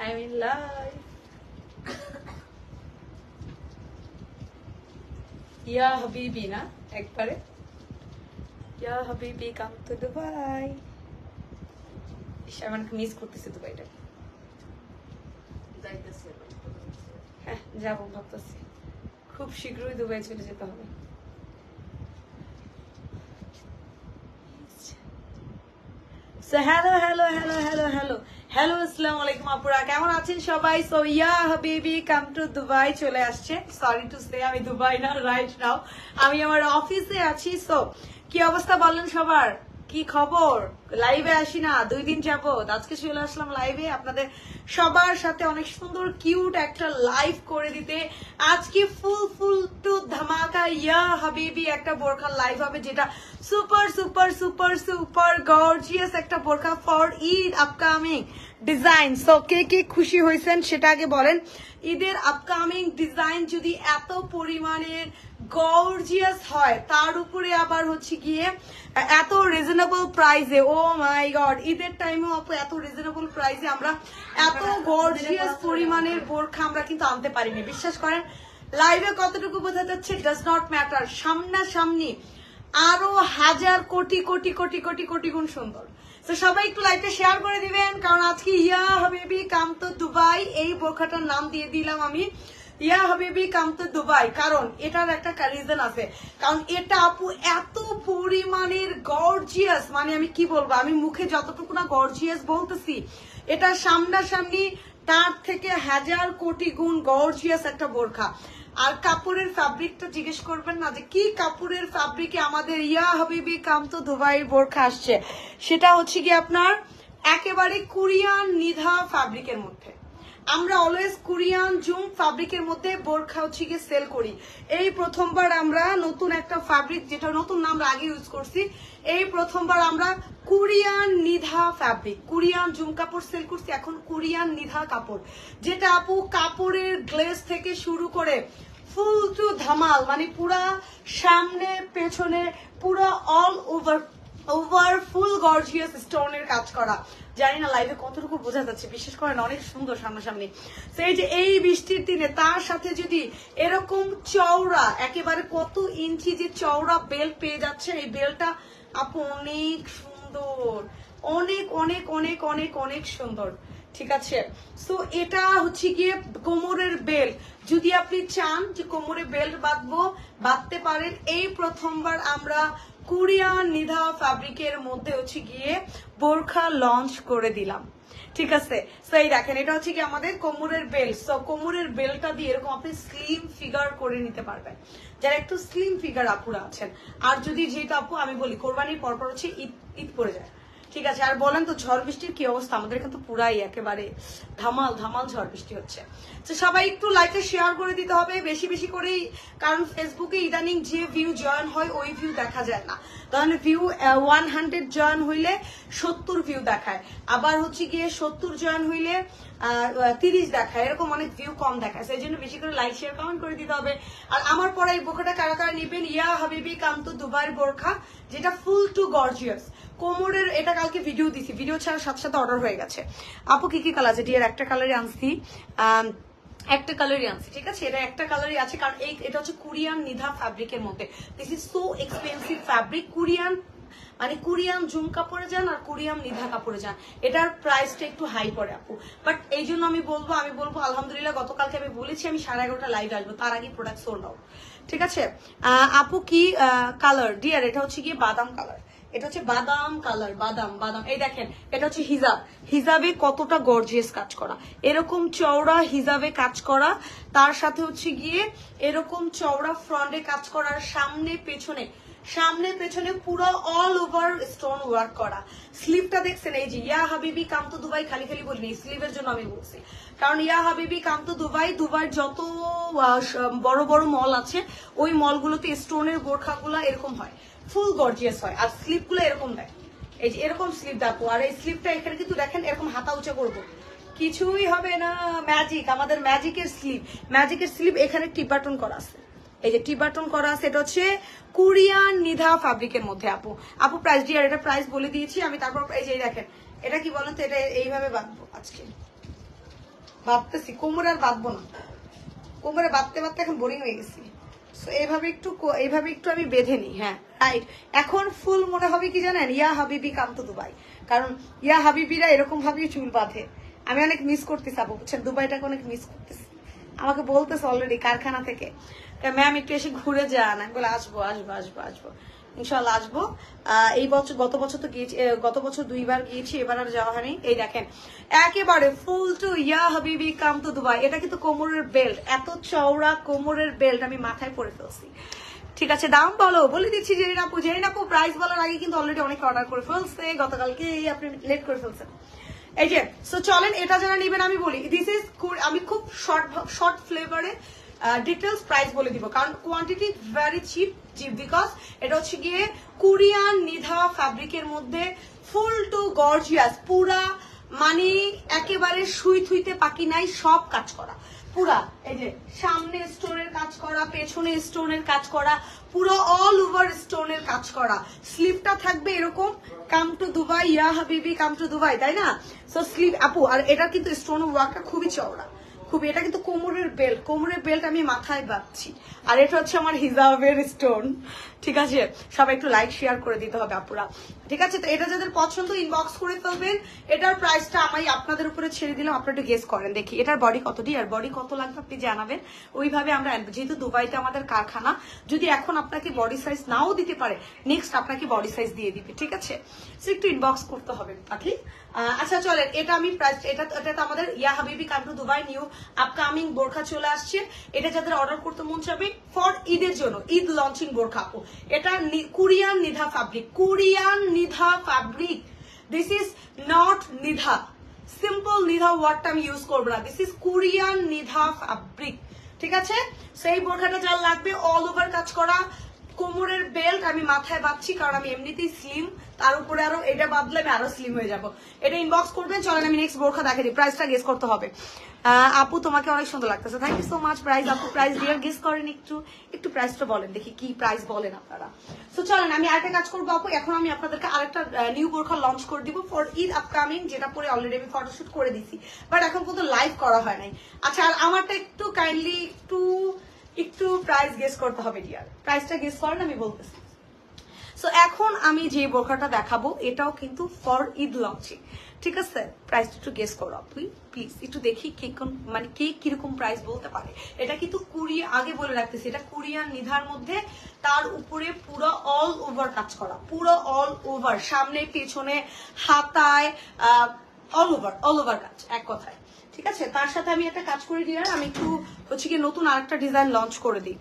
I'm in love. ইয়া হাবিবি না? একবারে। ইয়া হাবিবি কাম টু দুবাই ইস মিস করতেছি দুবাইটা হ্যাঁ যাব ভাবতেছি। খুব শীঘ্রই দুবাই চলে যেতে হবে। Hello hello hello hello hello hello আসসালামু আলাইকুম আপুরা কেমন আছেন সবাই সো ইয়া হাবিবি কাম টু দুবাই চলে আসছে সরি টু সে আমি দুবাই না রাইট নাও আমি আমার অফিসে আছি সো কি অবস্থা বললেন সবার কি খবর? লাইভে আসি না, দুই দিন যাব আজকে চলে আসলাম লাইভে আপনাদের সবার সাথে অনেক সুন্দর কিউট একটা লাইভ করে দিতে। আজকে ফুল ফুল টু ধামাকা। ইয়া হাবিবি, একটা বোরখা লাইভ হবে, যেটা super super super super gorgeous একটা বোরখা for Eid upcoming design so কে কে খুশি হয়েছেন সেটা আগে বলেন। ঈদের আপকামিং ডিজাইন যদি এত পরিমাণের গর্জিয়াস হয়, তার উপরে আবার হচ্ছে গিয়ে, এত রিজনেবল প্রাইসে ও মাই গড ঈদের টাইমেও আপু এত রিজনেবল প্রাইসে আমরা এত গর্জিয়াস পরিমাণের বোরখা আমরা কিন্তু আনতে পারিনি। বিশ্বাস করেন লাইভে কতটুকু বোঝা যাচ্ছে ডাজ নট ম্যাটার সামনাসামনি আরও হাজার কোটি কোটি কোটি কোটি কোটি গুণ সুন্দর। তো সবাই একটু লাইভটা শেয়ার করে দিবেন, কারণ আজকে ইয়া হাবিবি কাম তো দুবাই, এই বোরখাটার নাম দিয়ে দিলাম আমি। ইয়া হাবিবি কাম তো দুবাই, কারণ এটার একটা রিজন আছে। কারণ এটা আপু এত পরিমাণের গর্জিয়াস মানে আমি কি বলব, আমি মুখে যতটুকু না গর্জিয়াস বলতেছি, এটা সামনাসামনি তার থেকে হাজার কোটি গুণ গর্জিয়াস একটা বোরখা। আর কাপড়ের ফ্যাব্রিকটা জিজ্ঞেস করবেন না যে, কি কাপড়ের ফ্যাব্রিকে আমাদের ইয়া হাবিবি কাম তো দুবাই বোরখা আসছে? সেটা হচ্ছে কি আপনার একেবারে কোরিয়ান নিধা ফ্যাব্রিকের মধ্যে। আমরা অলওয়েজ কোরিয়ান জুম ফ্যাব্রিকের মধ্যে বোরখা হচ্ছে গিয়ে সেল করি। এই প্রথমবার আমরা নতুন একটা ফ্যাব্রিক যেটা নতুন নাম আগে ইউজ করছি, এই প্রথমবার আমরা Korean Nida fabric Korean zoom কাপড় সেল করছি, এখন কোরিয়ান নিধা কাপড়। যেটা আপু কাপড়ের গ্লেস থেকে শুরু করে ফুল টু ধামাল মানে পুরা সামনে, পেছনে, পুরা all over over full gorgeous স্টোনের কাজ করা। জানি না লাইভে কতটুকু বোঝা যাচ্ছে বিশেষ করে অনেক সুন্দর সামনাসামনি। তো এই যে এই বৃষ্টির দিনে তার সাথে যদি এরকম চওড়া, একেবারে কত ইঞ্চি যে চওড়া বেল্ট পেয়ে যাচ্ছে, এই বেলটা আপু অনেক সুন্দর, অনেক অনেক অনেক অনেক অনেক সুন্দর। ঠিক আছে? সো এটা হচ্ছে গিয়ে কোমরের বেল্ট যদি আপনি চান যে কোমরে বেল্ট বাঁধবো, বাঁধতে পারেন, এই প্রথমবার আমরা কোরিয়ান নিধা ফ্যাব্রিকের মধ্যে হচ্ছে গিয়ে বোরখা লঞ্চ করে দিলাম। ঠিক আছে? সো এই দেখেন, এটা হচ্ছে কি আমাদের কোমরের বেল্ট সো কোমরের বেল্টটা দিয়ে এরকম আপনি স্লিম ফিগার করে নিতে পারবেন। যারা একটু স্লিম ফিগার আপুরা আছেন, আর যদি যেহেতু আপু, আমি বলি, কোরবানির পরপর হচ্ছে ঈদ ঈদ পড়ে যায়। ঠিক আছে, আর বলেন তো ঝড় বৃষ্টির কি অবস্থা? আমাদের কিন্তু পুরাই একেবারে ধামাল ধামাল ঝড় বৃষ্টি হচ্ছে। তো সবাই একটু লাইকটা শেয়ার করে দিতে হবে, বেশি বেশি করেই, কারণ ফেসবুকে ইদানিং যে ভিউ জয়েন হয়, ওই ভিউ দেখা যায় না। তাহলে ভিউ ওয়ান হান্ড্রেড জয়েন হইলে সত্তর ভিউ দেখায়। আবার হচ্ছে গিয়ে সত্তর জয়েন হইলে তিরিশ দেখায়। এরকম অনেক ভিউ কম দেখায়। সেই জন্য বেশি করে লাইক শেয়ার কমেন্ট করে দিতে হবে। আর আমার পরে এই বোরখাটা কারা কারা নিবেন? ইয়া হাবিবি কান্ত দুবাইয়ের বোরখা, যেটা ফুল টু গর্জিয়াস কোমরের, এটা কালকে ভিডিও দিছি। ভিডিও ছাড়ার সাথে সাথে অর্ডার হয়ে গেছে। আপু, কি কি কালার আছে? ডিয়ার একটা কালারই আনছি। একটা কালারই আনছি, ঠিক আছে? এটা একটা কালারই আছে, কারণ এই, এটা হচ্ছে কোরিয়ান নিধা ফ্যাব্রিকের মধ্যে। This is so expensive fabric Korean মানে কোরিয়ান জুম কাপড়ে যান আর কোরিয়ান নিধা কাপড়ে যান। এটার প্রাইসটা একটু হাই পড়ে, আপু। বাট এই জন্য আমি বলব আমি বলব, আলহামদুলিল্লাহ, গতকালকে আমি বলেছি, আমি সাড়ে এগারোটা লাইভ আসব। তার আগে প্রোডাক্ট সোল্ড আউট ঠিক আছে? আপু, কি কালার ডিয়ার এটা হচ্ছে গিয়ে বাদাম কালার এটা হচ্ছে বাদাম কালার, বাদাম বাদাম। এই দেখেন, এটা হচ্ছে হিজাব। হিজাবে কতটা গর্জিয়াস কাজ করা। এরকম চওড়া হিজাবে কাজ করা। তার সাথে হচ্ছে গিয়ে এরকম চওড়া ফ্রন্টে কাজ করার সামনে, পেছনে। সামনে, পেছনে পুরো অল ওভার স্টোন ওয়ার্ক করা। স্লিভটা দেখছেন? এই যে, ইয়া হাবিবি, কাম তো দুবাই খালি খালি বলিনি স্লিভের জন্য আমি বলছি। কারণ ইয়া হাবিবি, কাম তো দুবাই দুবাই যত বড় বড় মল আছে, ওই মলগুলোতে স্টোনের বোরখাগুলো এরকম হয়। ফুল গর্জিয়াস হয়। আর স্লিপগুলো এরকম দেয় এই যে এরকম স্লিপ দেখো। আর এই স্লিপটা এখানে কিন্তু দেখেন এরকম হাতা উঁচা করব। কিছুই হবে না ম্যাজিক আমাদের ম্যাজিকের স্লিপ ম্যাজিকের স্লিপ এখানে টিপাটন করা আছে। এই যে টিবাটন করা আছে, এটা হচ্ছে কোরিয়ান নিধা ফ্যাব্রিকের মধ্যে, আপু। আপু প্রাইস ডিয়ার এটা প্রাইস বলে দিয়েছি, আমি তারপর এই যে দেখেন। এটা কি বলেন তো? এটা এইভাবে বাঁধবো আজকে। ভাবতেছি কোমরে আর বাঁধবো না। কোমরে বাঁধতে বাঁধতে এখন বোরিং হয়ে গেছি। এইভাবে একটু এইভাবে একটু আমি বেঁধে নিই হ্যাঁ। রাইট এখন ফুল মনে হবে কি জানেন? ইয়া হাবিবি কাম তো দুবাই। কারণ ইয়া হাবিবিরা এরকম ভাবেই চুল বাঁধে। আমি অনেক মিস করতেছি, আপু, বুঝছেন? দুবাইটাকে অনেক মিস করতেছি। আমাকে বলতেছে অলরেডি কারখানা থেকে। ম্যাম একটু এসে ঘুরে যান। আমি বলে, আসব আসব আসব আসব। ইনশাল্লাহ আসব। এই বছর, গত বছর তো গিয়েছি গত বছর দুইবার গিয়েছি, এবার আর যাওয়া হয়নি। এই দেখেন, একেবারে ফুল টু ইয়া হাবিবি, কাম টু দুবাই। এটা কিন্তু কোমরের বেল্ট এত চওড়া কোমরের বেল্ট আমি মাথায় পরে ফেলছি। ঠিক আছে, দাম বলো, বলে দিচ্ছি যে আপু জেরিন আপু প্রাইস বলার আগে কিন্তু অলরেডি অনেক অর্ডার করে ফেলছে, গতকালকে আপনি লেট করে ফেলছেন। এই যে সো চলেন, এটা যারা নেবেন আমি বলি দিস ইজ আমি খুব শর্ট শর্ট ফ্লেভারে ডিটেলস প্রাইস বলে দিব, কারণ কোয়ান্টিটি ভেরি চিপ বিকজ এটা হচ্ছে গিয়ে কোরিয়ান নিধা ফ্যাব্রিকের মধ্যে ফুল টু গর্জিয়াস পুরা মানে একেবারে সুই থুইতে পাকি নাই, সব কাজ করা। পুরা, এই যে সামনে স্টোনের কাজ করা, পেছনে স্টোনের কাজ করা, পুরো অল ওভার স্টোনের কাজ করা। স্লিপটা থাকবে এরকম কাম টু দুবাই ইয়া হাবিবি কাম টু দুবাই তাই না? সো স্লিপ আপু, আর এটা কিন্তু স্টোন ওয়ার্কটা খুবই চওড়া। খুবই, এটা কিন্তু কোমরের বেল্ট কোমরের বেল্ট আমি মাথায় বাঁধছি। আর এটা হচ্ছে আমার হিজাবের স্টোন ঠিক আছে? সবাই একটু লাইক শেয়ার করে দিতে হবে আপুরা। ঠিক আছে, তো এটা যাদের পছন্দ ইনবক্স করে ফেলবেন। এটার প্রাইসটা আমি আপনাদের উপরে ছেড়ে দিলাম, আপনারা একটু গেস করেন, দেখি। এটার বডি কতটি আর বডি কত লাগবে আপনি জানাবেন। ওইভাবে আমরা। যেহেতু দুবাইতে আমাদের কারখানা, যদি এখন আপনাকে বডি সাইজ নাও দিতে পারে নেক্সট আপনাকে বডি সাইজ দিয়ে দিবে, ঠিক আছে? সো একটু ইনবক্স করতে হবে, পাখি। আচ্ছা চলেন, এটা আমি এটা এটা তো আমাদের ইয়া হাবিবি come to Dubai new upcoming বোরখা চলে আসছে। এটা যাদের অর্ডার করতে মন চাবে ফর ঈদের জন্য, ঈদ লঞ্চিং বোরখা। আপু এটা Korean Nida fabric Korean Nida fabric this is not Nida. Simple Nida ওয়ার্ডটা আমি ইউজ করব না। This is Korean Nida fabric ঠিক আছে? সেই বোরখাটা যার লাগবে অল ওভার কাজ করা কোমরের বেল্ট আমি মাথায় বাঁধছি, কারণ আমি এমনিতেই স্লিম তার উপরে আরও এটা বাঁধলে আমি আরও স্লিম হয়ে যাব। এটা ইনবক্স করবেন, চলেন আমি নেক্সট বোরখা দেখে দিই প্রাইসটা গেস করতে হবে। আপু, তোমাকে অনেক সুন্দর লাগতেছে। Thank you so much price আপু প্রাইস দিয়ে গেস করেন একটু। একটু প্রাইসটা বলেন, দেখি কি প্রাইস বলেন আপনারা। তো চলেন, আমি আরেকটা কাজ করব আপু, এখন আমি আপনাদেরকে আরেকটা নিউ বোরখা লঞ্চ করে দিব ফর ঈদ আপকামিং যেটা পরে অলরেডি আমি ফটোশুট করে দিছি। বাট এখন পর্যন্ত লাইভ করা হয় নাই। আচ্ছা আর আমারটা একটু কাইন্ডলি একটু একটু প্রাইস গেস করতে হবে ডিয়ার প্রাইসটা গেস করেন, আমি বলতেছি। সো এখন আমি যে বোরখাটা দেখাবো, এটাও কিন্তু ফর ঈদ লঞ্চিং ঠিক আছে? প্রাইসটা একটু গেস করো আপনি প্লিজ একটু দেখি কে কোন মানে কে কীরকম প্রাইস বলতে পারে। এটা কিন্তু কুড়ি, আগে বলে রাখতেছি, এটা কোরিয়ান নিধার মধ্যে, তার উপরে পুরো অল ওভার কাজ করা। পুরো অল ওভার সামনে, পেছনে, হাতায় অল ওভার অল ওভার কাজ, এক কথায়। ঠিক আছে? তার সাথে আমি একটা কাজ করে আর আমি একটু হচ্ছে কি নতুন আরেকটা ডিজাইন লঞ্চ করে দিই।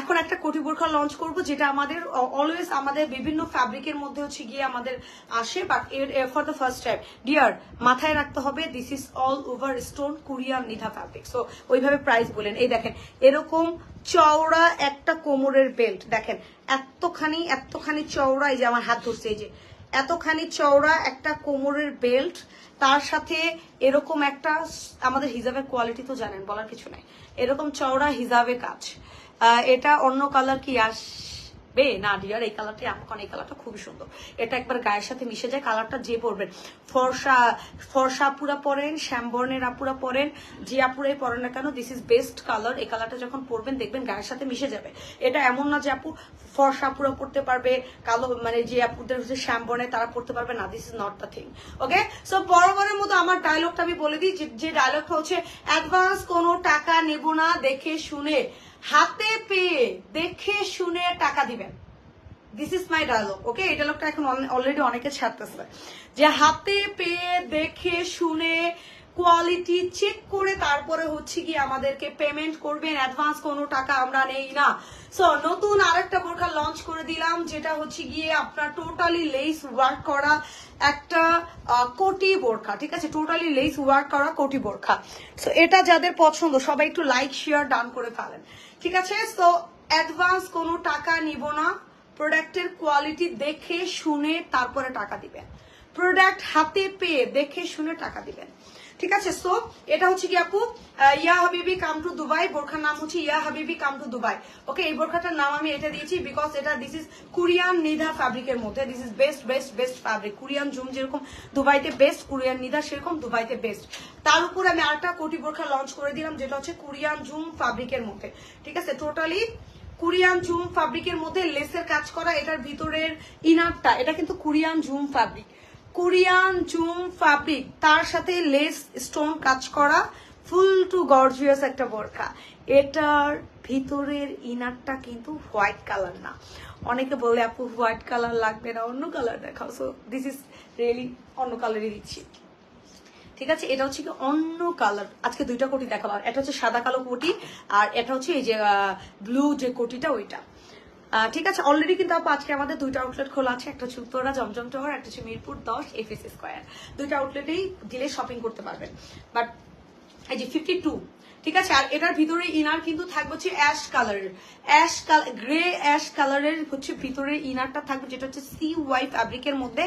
এখন একটা কোটি বোরখা লঞ্চ করব, যেটা আমাদের অলওয়েজ আমাদের বিভিন্ন ফ্যাব্রিকের মধ্যে হচ্ছে গিয়ে আমাদের আসে বাট এর for the first time dear মাথায় রাখতে হবে this is all over stone Korean Nida fabric so ওইভাবে প্রাইস বলেন। এই দেখেন, এরকম চওড়া একটা কোমরের বেল্ট দেখেন, এতখানি এতখানি চওড়া এই যে আমার হাত ধরছে, এই যে। এতখানি চওড়া একটা কোমরের বেল্ট, তার সাথে এরকম একটা আমাদের হিজাবের কোয়ালিটি তো জানেন, বলার কিছু নাই। এরকম চওড়া হিজাবে কাজ। এটা অন্য কালার কি? আসবে না ডিয়ার এই কালারটি আমার এই কালারটা খুবই সুন্দর। এটা একবার গায়ের সাথে মিশে যায় কালারটা যে পরবেন। ফর্সা ফর্সা আপুরা পরেন, শ্যামবর্ণের আপুরা পরেন, যে আপুরাই পরেন না কেন দিস ইজ বেস্ট কালার এই কালারটা যখন পরবেন, দেখবেন গায়ের সাথে মিশে যাবে। এটা এমন না যে আপু ফর্সা আপুরা পড়তে পারবে, কালো মানে যে আপুদের হচ্ছে শ্যামবর্ণে তারা পড়তে পারবে না this is not the thing okay so বরাবরের মতো আমার ডায়লগটা আমি বলে দিই, যে ডায়লগটা হচ্ছে অ্যাডভান্স কোনো টাকা নেব না দেখে শুনে। হাতে পেয়ে দেখে শুনে টাকা দিবেন। This is my dialogue okay এই ডায়লগটা এখন অলরেডি অনেকে ছাড়তেছে। যে হাতে পেয়ে দেখে শুনে কোয়ালিটি চেক করে তারপরে হচ্ছে কি আমাদেরকে পেমেন্ট করবেন অ্যাডভান্স কোনো টাকা আমরা নেই না। সো নতুন আরেকটা বোরখা লঞ্চ করে দিলাম, যেটা হচ্ছে গিয়ে আপনার টোটালি লেস ওয়ার্ক করা একটা কোটি বোরখা, ঠিক আছে? টোটালি লেস ওয়ার্ক করা কোটি বোরখা। সো এটা যাদের পছন্দ, সবাই একটু লাইক শেয়ার ডান করে ফেলেন। ঠিক আছে? সো অ্যাডভান্স কোনো টাকা নিব না। প্রোডাক্টের কোয়ালিটি দেখে শুনে তারপরে টাকা দিবেন। প্রোডাক্ট হাতে পেয়ে দেখে শুনে টাকা দিবেন। ঠিক আছে? সো এটা হচ্ছে কি আপু? ইয়া হাবিবি কাম টু দুবাই, বোরখার নাম হচ্ছে ইয়া হাবিবি কাম টু দুবাই। ওকে এই বোরখাটার নাম আমি এটা দিয়েছি বিকজ এটা দিস ইজ কোরিয়ান নিধা ফ্যাব্রিকের মধ্যে this is best best best fabric Korean zoom যেরকম দুবাইতে বেস্ট কোরিয়ান নিধা সেরকম দুবাইতে বেস্ট তার উপর আমি আরেকটা কোটি বোরখা লঞ্চ করে দিলাম, যেটা হচ্ছে কোরিয়ান জুম ফ্যাব্রিকের মধ্যে। ঠিক আছে? টোটালি কোরিয়ান জুম ফ্যাব্রিকের মধ্যে লেসের কাজ করা, এটার ভিতরের ইনারটা এটা কিন্তু Korean zoom fabric Korean zoom fabric, তার সাথে লেস স্টোন কাজ করা ফুল টু গর্জিয়াস একটা বোরখা। এটার ভিতরের ইনারটা কিন্তু হোয়াইট কালার না। অনেকে বলে, আপু হোয়াইট কালার লাগবে না, অন্য কালার দেখাও। সো দিস ইজ রিয়েলি অন্য কালারই দিচ্ছি। ঠিক আছে? এটা হচ্ছে কি অন্য কালার আজকে দুইটা কোটি দেখাবো। এটা হচ্ছে সাদা কালো কোটি, আর এটা হচ্ছে এই যে ব্লু যে কোটিটা, ওইটা। ঠিক আছে অলরেডি কিন্তু আপু আজকে আমাদের দুইটা আউটলেট খোলা আছে, একটা হচ্ছে উত্তরা জমজম টাওয়ার একটা হচ্ছে মিরপুর দশ এফএস স্কোয়ার দুইটা আউটলেটেই দিলে শপিং করতে পারবেন। বাট এই যে ফিফটি টু ঠিক আছে, আর এটার ভিতরে ইনার কিন্তু থাকবে হচ্ছে অ্যাশ কালারের অ্যাশ কালার গ্রে অ্যাশ কালারের হচ্ছে ভিতরে ইনারটা থাকবে, যেটা হচ্ছে সি ওয়াই ফ্যাব্রিকের মধ্যে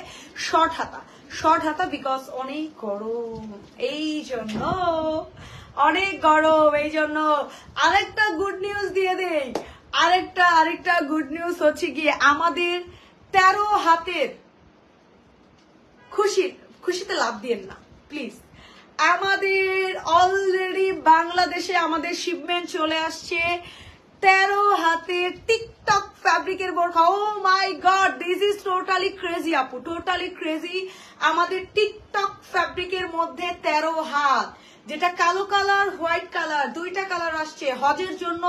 শর্ট হাতা। শর্ট হাতা বিকজ অনেক গরম, এই জন্য, অনেক গরম, এই জন্য। আরেকটা গুড নিউজ দিয়ে দেই। আরেকটা আরেকটা গুড নিউজ হচ্ছে গিয়ে আমাদের তেরো হাতের খুশি, খুশিতে লাভ দিয়েন না প্লিজ আমাদের অলরেডি বাংলাদেশে আমাদের শিপমেন্ট চলে আসছে তেরো হাতে টিকটক ফ্যাব্রিকের বোরখা। ও my god this is totally crazy আপু টোটালি ক্রেজি আমাদের টিকটক ফ্যাব্রিকের মধ্যে তেরো হাত। যেটা কালো কালার, হোয়াইট কালার, দুইটা কালার আসছে। হজের জন্য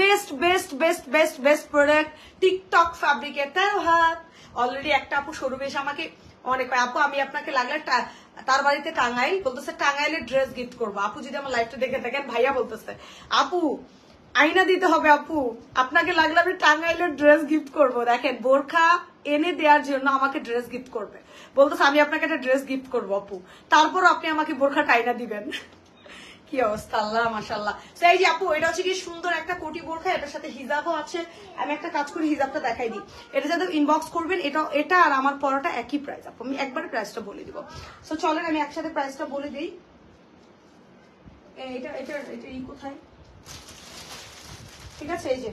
best best best best best product TikTok ফ্যাব্রিকের। তেরো হাত অলরেডি একটা আপু সরু বেশ আমাকে অনেক আপু, আমি আপনাকে লাগলে তার বাড়িতে টাঙ্গাইল বলতেছে, টাঙ্গাইলের ড্রেস গিফট করব। আপু যদি আমার লাইফটা দেখে থাকেন, ভাইয়া বলতেছে, আপু আইনা দিতে হবে আপু। আপনাকে লাগলে আমি টাঙ্গাইলের ড্রেস গিফট করব। দেখেন, বোরখা এনে দেওয়ার জন্য আমাকে ড্রেস গিফট করবে। বলতেছে, আমি আপনাকে একটা ড্রেস গিফট করব, আপু। তারপর আপনি আমাকে বোরখা টাইনা দিবেন। কি অবস্থা, আল্লাহ মাশাল্লাহ তো এই যে আপু, এটা হচ্ছে কি সুন্দর একটা কোটি বোরখা, এটার সাথে হিজাবও আছে। আমি একটা কাজ করি, হিজাবটা দেখাই দিই। এটা যাতে ইনবক্স করবেন, এটা এটা আর আমার পড়াটা একই প্রাইস আপু। আমি একবার প্রাইসটা বলে দিব। সো চলেন, আমি একসাথে প্রাইসটা বলে দিই। এটা এটা এটা এই কোথায়? ঠিক আছে, এই যে।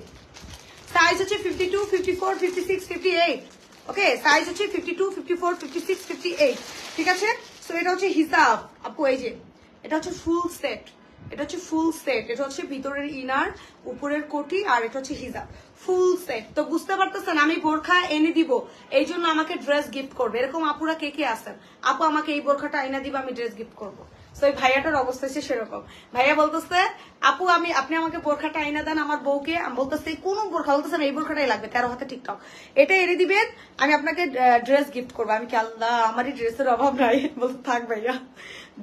সাইজ হচ্ছে fifty two fifty four fifty six fifty eight okay size হচ্ছে fifty two fifty four fifty six fifty eight ঠিক আছে? সো এটা হচ্ছে হিসাব। আপু, এই যে, এটা হচ্ছে ফুল সেট এটা হচ্ছে ফুল সেট এটা হচ্ছে ভিতরের ইনার উপরের কোটি, আর এটা হচ্ছে হিজাব ফুল সেট তো বুঝতে পারতেছেন, আমি বোরখা এনে দিব, এই জন্য আমাকে ড্রেস গিফট করবে। এরকম আপুরা কে কে আছেন? আপু আমাকে এই বোরখাটা এনে দিব, আমি ড্রেস গিফট করব। তো এই ভাইয়াটার অবস্থা হচ্ছে সেরকম। ভাইয়া বলতেছে, আপু, আমি, আপনি আমাকে বোরখাটা আইনা দেন আমার বউকে। আমি বলতেছে, কোন বোরখা? বলতেছে এই বোরখাটাই লাগবে, তেরো হাতে টিকটক। এটা এনে দিবেন আমি আপনাকে ড্রেস গিফট করব। আমি কি, আল্লাহ, আমারই ড্রেসের অভাব নাই। বলতে থাক ভাইয়া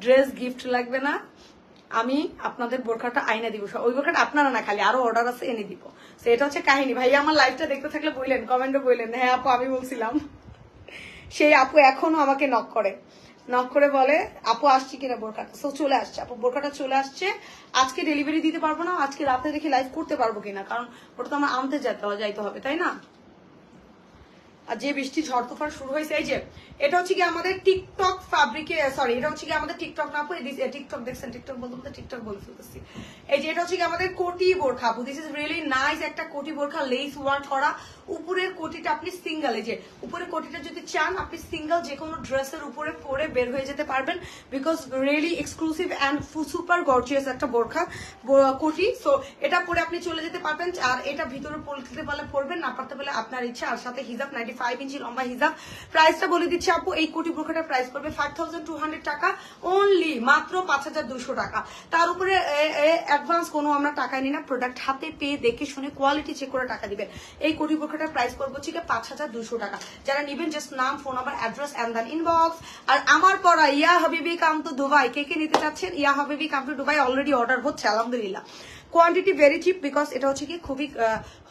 ড্রেস গিফট লাগবে না। আমি আপনাদের বোরখাটা আইনা দিব। ওই বোরখাটা আপনারা না, খালি আরও অর্ডার আছে, এনে দিব। তো এটা হচ্ছে কাহিনী। ভাইয়া আমার লাইফটা দেখতে থাকলে বললেন কমেন্টে বললেন হ্যাঁ আপু, আমি বলছিলাম। সেই আপু এখনও আমাকে নক করে। নক করে বলে, আপু আসছি কিনা বোরখাটা সো চলে আসছে। আপু, বোরখাটা চলে আসছে। আজকে ডেলিভারি দিতে পারব না, আজকে রাতে দেখি লাইভ করতে পারব কিনা? কারণ ওটা তো আমার আনতে যেতে যাইতে হবে, তাই না? আর যে বৃষ্টি ঝড় তুফান শুরু হয়েছে, এই যে এটা হচ্ছে কি আমাদের টিকটক ফ্যাব্রিকে সরি এটা হচ্ছে কি আমাদের টিকটক না টিকটক দেখছেন, টিকটক বলতে বলতে টিকটক বলে ফেলতেছি। এই যে এটা হচ্ছে কি আমাদের কোটি বোরখা, আপু দিস ইজ রিয়েলি নাইস একটা কোটি বোরখা লেস ওয়ার্ক করা। উপরের কোটিটা আপনি সিঙ্গেল এই যে উপরের কোটিটা যদি চান, আপনি সিঙ্গেল যে কোনো ড্রেসের উপরে পরে বের হয়ে যেতে পারবেন because really exclusive and super gorgeous একটা বোরখা কোটি। সো এটা পরে আপনি চলে যেতে পারবেন, আর এটা ভিতরে পড়তে পারলে পরবেন, না পারতে পারলে আপনার ইচ্ছা, আর সাথে হিজাব নাইনটি ফাইভ ইঞ্চি লম্বা হিজাব। প্রাইসটা বলে দিচ্ছি আপু, এই কোটি বোরখাটার প্রাইস পড়বে ফাইভ থাউজেন্ড টু হান্ড্রেড টাকা অনলি মাত্র পাঁচ হাজার দুশো টাকা। তার উপরে অ্যাডভান্স কোনো আমরা টাকা নিই না প্রোডাক্ট হাতে পেয়ে দেখে শুনে কোয়ালিটি চেক করে টাকা দিবেন। এই কোটি বোরখাটার প্রাইস পড়বে গিয়ে পাঁচ হাজার দুশো টাকা। যারা নিবেন জাস্ট নাম phone number address and then inbox আর আমার পড়া ইয়া হাবিবি কাম টু দুবাই, কে কে নিতে চাচ্ছেন? ইয়া হাবিবি come to Dubai already order হচ্ছে, আলহামদুলিল্লাহ। কোয়ান্টিটি ভেরি চিপ বিকজ এটা হচ্ছে কি খুবই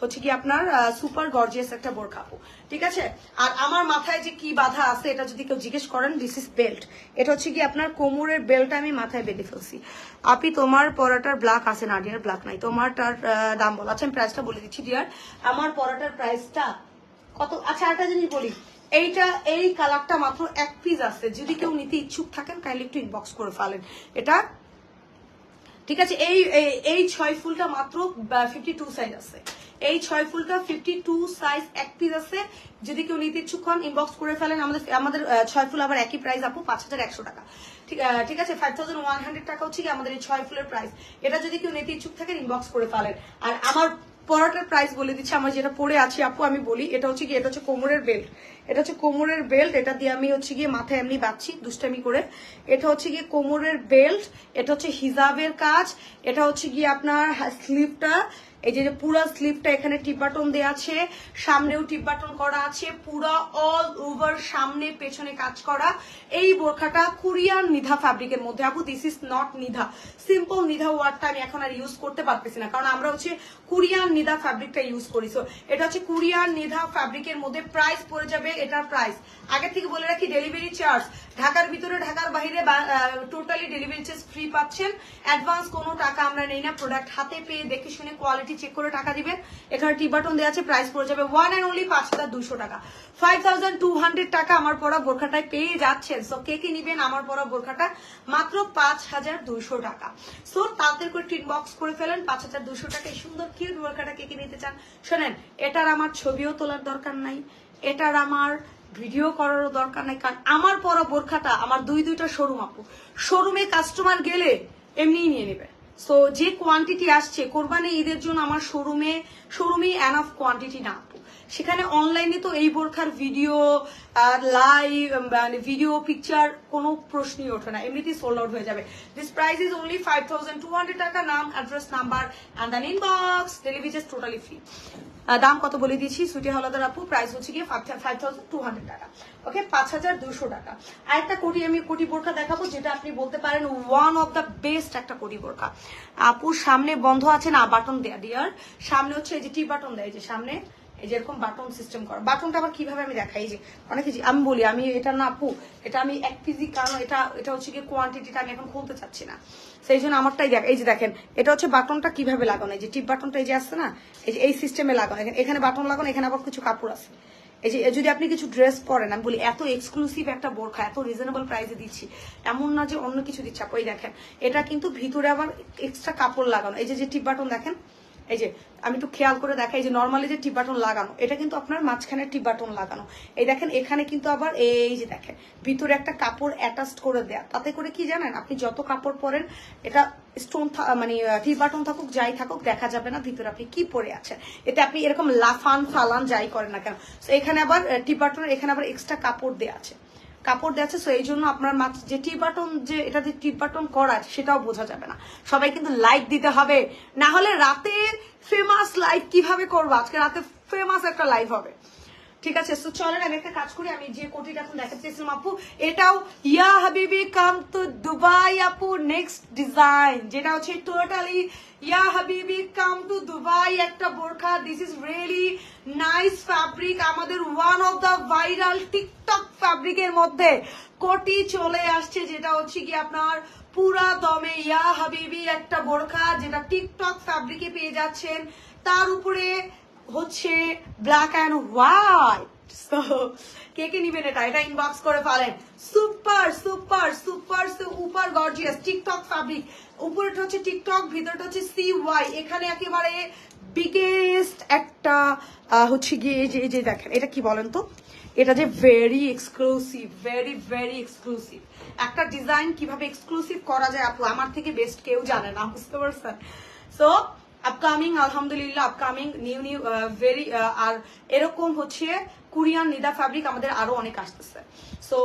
হচ্ছে কি আপনার সুপার গর্জিয়াস একটা বোরখা আপু। ঠিক আছে? আর আমার মাথায় যে কি বাধা আছে এটা যদি কেউ জিজ্ঞেস করেন দিস ইজ বেল্ট এটা হচ্ছে কি আপনার কোমরের বেল্টটা আমি মাথায় বেঁধে ফেলছি। আপনি তোমার পরাটার ব্ল্যাক আছে না ডিয়ার ব্ল্যাক নাই। তোমারটার দাম বলো। আচ্ছা আমি প্রাইসটা বলে দিচ্ছি ডিয়ার আমার পরাটার প্রাইসটা কত? আচ্ছা একটা জিনিস বলি। এইটা, এই কালারটা মাত্র এক পিস আছে। যদি কেউ নিতে ইচ্ছুক থাকেন কাইন্ডলি একটু ইনবক্স করে ফেলেন। এটা, ঠিক আছে? এই- এই ছয় ফুলটা মাত্র ফিফটি টু সাইজ আছে। এই ছয় ফুলটা ফিফটি টু সাইজ এক পিস আছে। যদি কেউ নিতে ইচ্ছুক হন ইনবক্স করে ফেলেন। আমাদের আমাদের ছয় ফুল আবার একই প্রাইস আপু, পাঁচ হাজার একশো টাকা। ঠিক ঠিক আছে ফাইভ থাউজেন্ড ওয়ান হান্ড্রেড টাকা হচ্ছে আমাদের এই ছয় ফুলের প্রাইস এটা যদি কেউ নিতে ইচ্ছুক থাকেন ইনবক্স করে ফেলেন। আর আমার পরাটার প্রাইস বলে দিচ্ছি, আমার যেটা পরে আছি আপু, আমি বলি, এটা হচ্ছে কি এটা হচ্ছে কোমরের বেল্ট এটা হচ্ছে কোমরের বেল্ট এটা দিয়ে আমি হচ্ছে গিয়ে মাথায় এমনি বাঁধছি, দুষ্টামি করে। এটা হচ্ছে গিয়ে কোমরের বেল্ট এটা হচ্ছে হিজাবের কাজ, এটা হচ্ছে গিয়ে আপনার স্লিভটা এই যে পুরো স্লিপটা এখানে টিপ বাটন দেওয়া আছে, সামনেও টিপ বাটন করা আছে, পুরো অল ওভার সামনে পেছনে কাজ করা। এই বোরখাটা কোরিয়ান নিধা ফ্যাব্রিকের মধ্যে। আপু this is not Nida. Simple Nida ওয়ার্ডটা আমি এখন আর ইউজ করতে পারতেছি না, কারণ আমরা হচ্ছে কোরিয়ান নিধা ফ্যাব্রিকটা ইউজ করি। সো এটা হচ্ছে কোরিয়ান নিধা ফ্যাব্রিকের মধ্যে প্রাইস পড়ে যাবে এটার প্রাইস আগে থেকে বলে রাখি ডেলিভারি চার্জ ঢাকার ভিতরে, ঢাকার বাইরে টোটালি ডেলিভারি চার্জ ফ্রি পাচ্ছেন। অ্যাডভান্স কোনো টাকা আমরা নেই না প্রোডাক্ট হাতে পেয়ে দেখে শুনে কোয়ালিটি চেক করে টাকা দিবেন। এখানে টি বাটন দেওয়া আছে প্রাইস পড়ে যাবে ওয়ান অ্যান্ড অনলি পাঁচ হাজার দুশো টাকা। ফাইভ থাউজেন্ড টু হান্ড্রেড টাকা আমার পরা বোরখাটায় পেয়ে যাচ্ছেন। সো কে কি নিবেন আমার পরা বোরখাটা মাত্র পাঁচ হাজার দুশো টাকা। সো তাদের করে টিন বক্স করে ফেলেন, পাঁচ হাজার দুশো টাকা। এই সুন্দর কিউট বোরখাটা কে কি নিতে চান? শোনেন, এটার আমার ছবিও তোলার দরকার নাই। এটার আমার ভিডিও করারও দরকার নাই। কারণ আমার পরা বোরখাটা আমার দুই দুইটা শোরুম আপু। শোরুমে কাস্টমার গেলে এমনিই নিয়ে নেবে। সো যে কোয়ান্টিটি আসছে কোরবানি ঈদের জন্য আমার শোরুমে শোরুমে অ্যানাফ কোয়ান্টিটি না। সেখানে অনলাইনে তো এই বোরখার ভিডিও আর লাইভ মানে ভিডিও পিকচার কোনো প্রশ্নই ওঠে না। এমনিতেই সোল্ড আউট হয়ে যাবে। This price is only five thousand two hundred টাকা, নাম address number and then inbox delivery totally free দাম কত বলে দিয়েছি? সুটি হলদার আপু প্রাইস হচ্ছে গিয়ে ফাইভ থাউজেন্ড টু হান্ড্রেড টাকা। ওকে পাঁচ হাজার দুশো টাকা। আর একটা কোটি, আমি কোটি বোরখা দেখাবো, যেটা আপনি বলতে পারেন ওয়ান অফ দ্য বেস্ট একটা কোটি বোরখা। আপুর সামনে বন্ধ আছে না? বাটন দেয়া ডিয়ার সামনে হচ্ছে এই যে টি বাটন দেয় যে সামনে। এই যে এরকম বাটন সিস্টেম করা। বাটনটা আবার কীভাবে আমি দেখাই? যে অনেকে আমি বলি, আমি এটা না আপু, এটা আমি এক পিজি কারণ এটা এটা হচ্ছে কি কোয়ান্টিটিটা আমি এখন খুলতে চাচ্ছি না। সেই জন্য আমারটাই দেখ এই যে দেখেন, এটা হচ্ছে বাটনটা কীভাবে লাগানো? এই যে টিপ বাটনটা এই যে আসছে না, এই যে এই সিস্টেমে লাগানো। এখানে- এখানে বাটন লাগানো, এখানে আবার কিছু কাপড় আছে। এই যে, যদি আপনি কিছু ড্রেস পরেন, আমি বলি, এত এক্সক্লুসিভ একটা বোরখা, এত রিজনেবল প্রাইসে দিচ্ছি, এমন না যে অন্য কিছু দিচ্ছে। আপনি দেখেন, এটা কিন্তু ভিতরে আবার এক্সট্রা কাপড় লাগানো। এই যে যে টিপ বাটন দেখেন এই যে, আমি একটু খেয়াল করে দেখাই যে নর্মালি যে টিপ বাটন লাগানো, এটা কিন্তু আপনার মাঝখানে টিপ বাটন লাগানো। এই দেখেন, এখানে কিন্তু আবার এই যে দেখেন, ভিতরে একটা কাপড় অ্যাটাচড করে দেয়া। তাতে করে কি জানেন, আপনি যত কাপড় পরেন, এটা স্টোন মানে টিপ বাটন থাকুক, যাই থাকুক, দেখা যাবে না ভিতরে আপনি কি পরে আছেন। এতে আপনি এরকম লাফান ফালান যাই করেন না কেন। তো এখানে আবার টিপ বাটনের এখানে আবার এক্সট্রা কাপড় দেওয়া আছে। কাপড় দেওয়া আছে সো এই জন্য আপনার মাত্র যে টিপ বাটন, যে এটা যে টিপ বাটন করা সেটাও বোঝা যাবে না। সবাই কিন্তু লাইক দিতে হবে। না হলে রাতে ফেমাস লাইভ কীভাবে করব? আজকে রাতে ফেমাস একটা লাইভ হবে। ঠিক আছে তো চলেন আমি একটা কাজ করি, আমি যে কোটিটা এখন দেখাতে চেয়েছিলাম আপু, এটাও ইয়া হাবিবি কাম টু দুবাই আপু নেক্সট ডিজাইন যেটা হচ্ছে টোটালি ইয়া হাবিবি কাম টু দুবাই, একটা বোরখা this is really nice fabric আমাদের one of the viral TikTok ফ্যাব্রিকের মধ্যে কোটি চলে আসছে, যেটা হচ্ছে কি আপনার পুরা দমে ইয়া হাবিবি একটা বোরখা, যেটা টিকটক ফ্যাব্রিকে পেয়ে যাচ্ছেন। তার উপরে হচ্ছে ব্ল্যাক অ্যান্ড হোয়াইট সো কে কে নিবেন এটা? এটা ইনবক্স করে ফেলেন। Super super super super gorgeous TikTok fabric উপরেটা হচ্ছে টিকটক ভিতরটা হচ্ছে সি ওয়াই এখানে একেবারে বিগেস্ট একটা হচ্ছে গিয়ে যে, এই যে দেখেন, এটা কি বলেন তো? এটা যে very exclusive very very exclusive একটা ডিজাইন কীভাবে এক্সক্লুসিভ করা যায় আপু? আমার থেকে বেস্ট কেউ জানে না, বুঝতে পারছেন? সো আপকামিং আলহামদুলিল্লাহ আপকামিং নিউ নিউ ভেরি আর এরকম হচ্ছে কোরিয়ান নিদা ফ্যাব্রিক আমাদের আরও অনেক আসতেছে। সো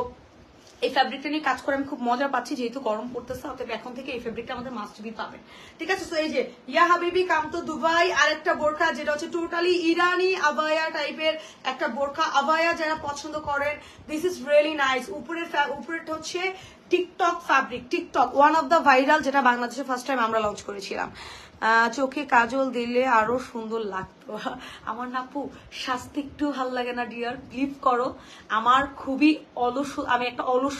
এই ফ্যাব্রিকটা নিয়ে কাজ করে আমি খুব মজা পাচ্ছি, যেহেতু গরম পড়তেছে, অতএব এখন থেকে এই ফ্যাব্রিকটা আমাদের মাস্ট বি পাবেন। ঠিক আছে? তো এই যে, ইয়া হাবিবি কাম তো দুবাই, আর একটা বোরখা, যেটা হচ্ছে টোটালি ইরানি আবায়া টাইপের একটা বোরখা আবায়া যারা পছন্দ করেন দিস ইজ রিয়েলি নাইস উপরের উপরেরটা হচ্ছে TikTok fabric TikTok one of the viral যেটা বাংলাদেশে ফার্স্ট টাইম আমরা লঞ্চ করেছিলাম। চোখে কাজল দিলে আরও সুন্দর লাগতো। আমার নাপু শাস্তি একটু ভালো লাগে না ডিয়ার বিলিভ করো, আমার খুবই অলস, আমি একটা অলস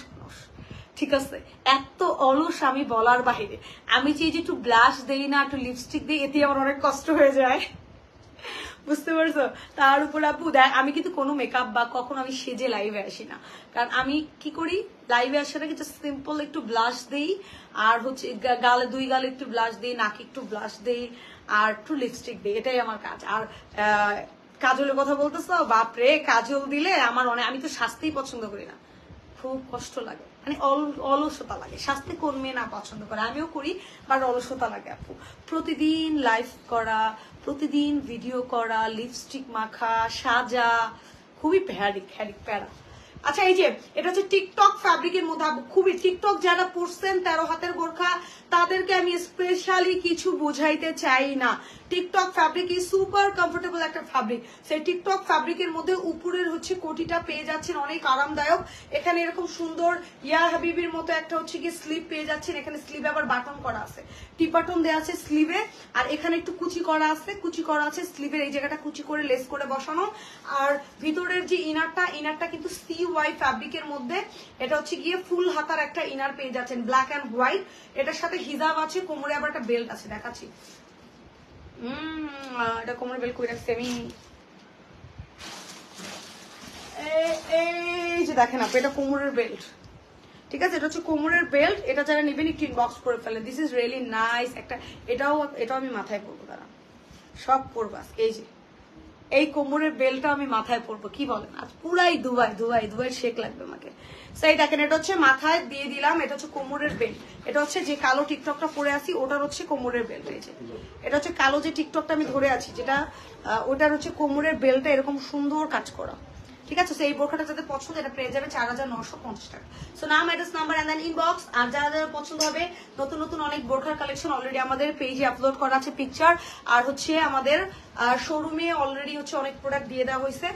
ঠিক আছে? এত অলস আমি বলার বাহিরে। আমি যে একটু ব্লাশ দেই না, একটু লিপস্টিক দিই এতে আমার অনেক কষ্ট হয়ে যায়। বুঝতে পারছ? তার উপর আপু, দেখ, আমি কিন্তু কোনো মেকআপ বা কখনো আমি সেজে লাইভে আসি না। কারণ আমি কি করি? লাইভে আসার আগে জাস্ট সিম্পল একটু ব্লাশ দেই, আর হচ্ছে গালে, দুই গালে একটু ব্লাশ দেই, নাকে একটু ব্লাশ দেই, আর একটু লিপস্টিক দিই। এটাই আমার কাজ। আর কাজলের কথা বলতেছো, বাপরে, কাজল দিলে আমার অনেক আমি তো সাজতেই পছন্দ করি না। খুব কষ্ট লাগে। মানে অল- অলসতা লাগে। স্বাস্থ্যে কোন মেয়ে না পছন্দ করে। আমিও করি বাট অলসতা লাগে আপু। প্রতিদিন লাইভ করা প্রতিদিন ভিডিও করা লিপস্টিক মাখা সাজা খুবই প্যারিক হ্যারিক প্যারা। আচ্ছা এই যে, এটা হচ্ছে টিকটক ফ্যাব্রিকের মধ্যে খুবই টিকটক যারা পড়ছেন তেরো হাতের গোর্খা তাদেরকে আমি স্পেশালি কিছু বোঝাইতে চাই না। TikTok fabric is super comfortable একটা ফ্যাব্রিক। সেই টিকটক ফ্যাব্রিকের মধ্যে উপরের হচ্ছে কোটিটা পেয়ে যাচ্ছেন, অনেক আরামদায়ক। এখানে এরকম সুন্দর ইয়া হাবিবির মতো একটা হচ্ছে কি স্লিপ পেয়ে যাচ্ছেন, এখানে স্লিভে আবার বাটন করা আছে। টিপাটন দেওয়া আছে স্লিভে আর এখানে একটু কুচি করা আছে, কুচি করা আছে স্লিভের এই জায়গাটা কুচি করে লেস করে বসানো। আর ভিতরের যে ইনারটা ইনারটা কিন্তু সি ওয়াই ফ্যাব্রিকের মধ্যে এটা হচ্ছে গিয়ে ফুল হাতার একটা ইনার পেয়ে যাচ্ছেন ব্ল্যাক অ্যান্ড হোয়াইট এটার সাথে হিজাব আছে কোমরে আবার একটা বেল্ট আছে দেখাচ্ছি। এই যে দেখেন আপনি এটা কোমরের বেল্ট ঠিক আছে এটা হচ্ছে কোমরের বেল্ট এটা যারা নেবেন একটু ইনবক্স করে ফেলেন দিস ইজ রিয়েলি নাইস একটা এটাও এটাও আমি মাথায় পরবো দাঁড়া সব পরবো আজকে, এই যে। এই কোমরের বেলটা আমি মাথায় পরবো, কি বলেন? আজ পুরাই দুবাই দুবাই দুবাই শেক লাগবে আমাকে। সেই দেখেন, এটা হচ্ছে মাথায় দিয়ে দিলাম, এটা হচ্ছে কোমরের বেল্ট এটা হচ্ছে যে কালো টিকটকটা পরে আছি, ওটার হচ্ছে কোমরের বেল্ট রয়েছে এটা হচ্ছে কালো যে টিকটকটা আমি ধরে আছি, যেটা ওটার হচ্ছে কোমরের বেল্টটা এরকম সুন্দর কাজ করা। ঠিক আছে? সেই বোরখাটা যাদের পছন্দ, এটা পেয়ে যাবে চার হাজার নশো পঞ্চাশ টাকা। সো নাম address number and then inbox আর যারা যারা পছন্দ হবে, নতুন নতুন অনেক বোরখার কালেকশন অলরেডি আমাদের পেজে আপলোড করা আছে পিকচার আর হচ্ছে আমাদের শোরুমে অলরেডি হচ্ছে অনেক প্রোডাক্ট দিয়ে দেওয়া হয়েছে।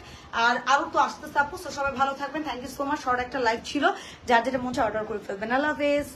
আর আরও তো আস্তে আপু সবাই ভালো থাকবেন। Thank you so much short একটা লাইভ ছিল। যার যেটা মন অর্ডার করে ফেলবেন। আল্লাহ হাফেজ